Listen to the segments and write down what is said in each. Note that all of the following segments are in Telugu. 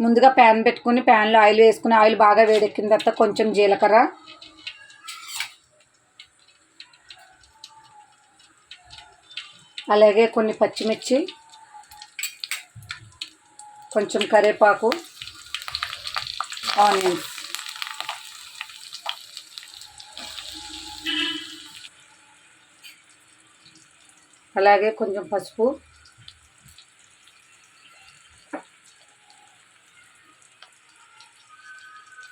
ముందుగా ప్యాన్ పెట్టుకుని ప్యాన్లో ఆయిల్ వేసుకుని ఆయిల్ బాగా వేడెక్కిన తర్వాత కొంచెం జీలకర్ర. అలాగే కొన్ని పచ్చిమిర్చి కొంచెం కరివేపాకు ఆనియన్స్. అలాగే కొంచెం పసుపు.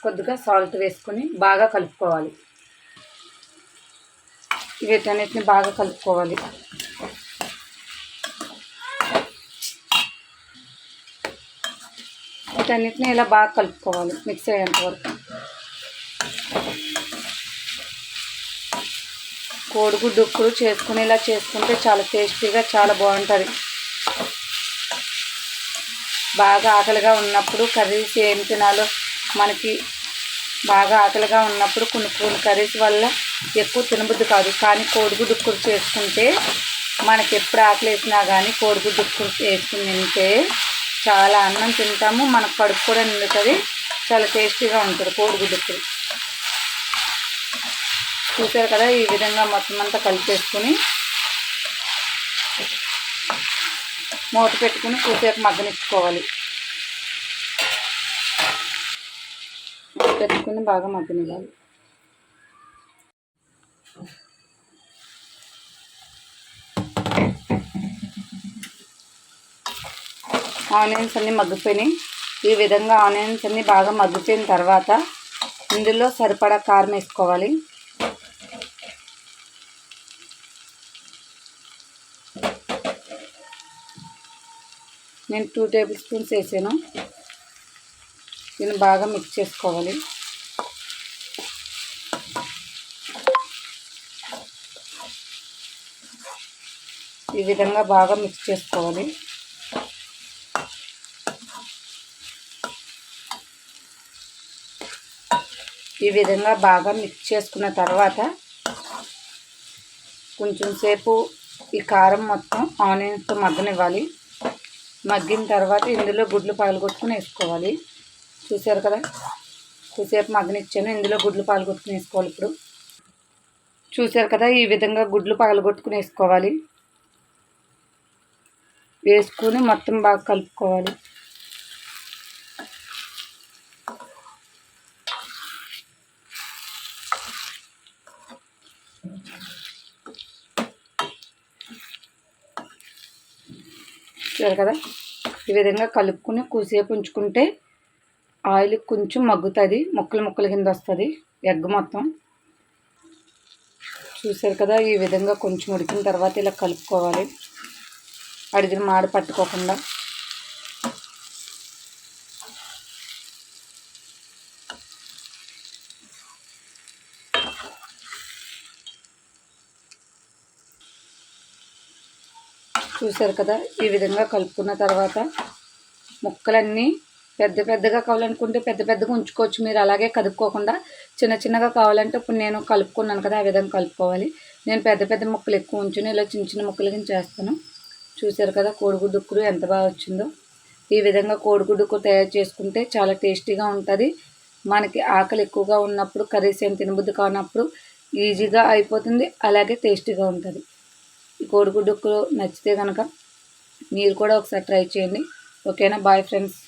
కొద్దిగా సాల్ట్ వేసుకొని బాగా కలుపుకోవాలి. వీటన్నిటిని బాగా కలుపుకోవాలి. వీటన్నిటిని ఇలా బాగా కలుపుకోవాలి మిక్స్ అయ్యేంత వరకు. కోడిగుడ్డు ఉక్కులు చేసుకునేలా చేసుకుంటే చాలా టేస్టీగా చాలా బాగుంటుంది. బాగా ఆకలిగా ఉన్నప్పుడు కర్రీస్ ఏం తినాలో మనకి బాగా ఆకలిగా ఉన్నప్పుడు కొన్ని కొన్ని కర్రీస్ వల్ల ఎక్కువ తినబుద్ధి కాదు. కానీ కోడిగుడ్డు కూర చేసుకుంటే మనకి ఎప్పుడు ఆకలి వేసినా కానీ కోడిగుడ్డు కూర వేసుకుని తింటే చాలా అన్నం తింటాము. మన కడుపు కూడా నిండుతుంది. చాలా టేస్టీగా ఉంటుంది కోడిగుడ్డు కూర. చూసారు కదా ఈ విధంగా మొత్తం అంతా కలిపేసుకుని మూత పెట్టుకుని కూసేపు మగ్గనిచ్చుకోవాలి మూత పెట్టుకుని బాగా మగ్గనివ్వాలి. ఆనియన్స్ అన్నీ మగ్గిపోయినాయి. ఈ విధంగా ఆనియన్స్ అన్నీ బాగా మగ్గిపోయిన తర్వాత ఇందులో సరిపడా కారం వేసుకోవాలి. నేను టూ టేబుల్ స్పూన్స్ వేసాను. దీన్ని బాగా మిక్స్ చేసుకోవాలి. ఈ విధంగా బాగా మిక్స్ చేసుకోవాలి. ఈ విధంగా బాగా మిక్స్ చేసుకున్న తర్వాత కొంచెం సేపు ఈ కారం మొత్తం ఆనియన్స్తో మగ్గనివ్వాలి. మగ్గిన తర్వాత ఇందులో గుడ్లు పగలగొట్టుకుని వేసుకోవాలి. చూసారు కదా? కొద్దిసేపు మగ్గనిచ్చాను. ఇందులో గుడ్లు పగలగొట్టుకుని వేసుకోవాలి ఇప్పుడు. చూసారు కదా ఈ విధంగా గుడ్లు పగలగొట్టుకుని వేసుకోవాలి. వేసుకుని మొత్తం బాగా కలుపుకోవాలి. చూసారు కదా? ఈ విధంగా కలుపుకుని కూసేపు ఉంచుకుంటే ఆయిల్ కొంచెం మగ్గుతుంది ముక్కలు ముక్కల కింద వస్తుంది ఎగ్ మొత్తం. చూసారు కదా ఈ విధంగా కొంచెం ఉడికిన తర్వాత ఇలా కలుపుకోవాలి. అడిగిన మాడ పట్టుకోకుండా. చూసారు కదా ఈ విధంగా కలుపుకున్న తర్వాత ముక్కలన్నీ పెద్ద పెద్దగా కావాలనుకుంటే పెద్ద పెద్దగా ఉంచుకోవచ్చు. మీరు అలాగే కదుపుకోకుండా చిన్న చిన్నగా కావాలంటే ఇప్పుడు నేను కలుపుకున్నాను కదా ఆ విధంగా కలుపుకోవాలి. నేను పెద్ద పెద్ద ముక్కలు ఎక్కువ ఉంచుని. ఇలా చిన్న చిన్న ముక్కలు కింద చేస్తాను. చూసారు కదా కోడిగుడ్డు ఉక్కురు ఎంత బాగా వచ్చిందో. ఈ విధంగా కోడిగుడ్డు ఉక్కు తయారు చేసుకుంటే చాలా టేస్టీగా ఉంటుంది. మనకి ఆకలి ఎక్కువగా ఉన్నప్పుడు కర్రీస్ ఏం తినబుద్ధి కానప్పుడు ఈజీగా అయిపోతుంది అలాగే టేస్టీగా ఉంటుంది. ఈ కోడిగుడ్డు నచ్చితే కనుక మీరు కూడా ఒకసారి ట్రై చేయండి. ఓకేనా? Bye friends.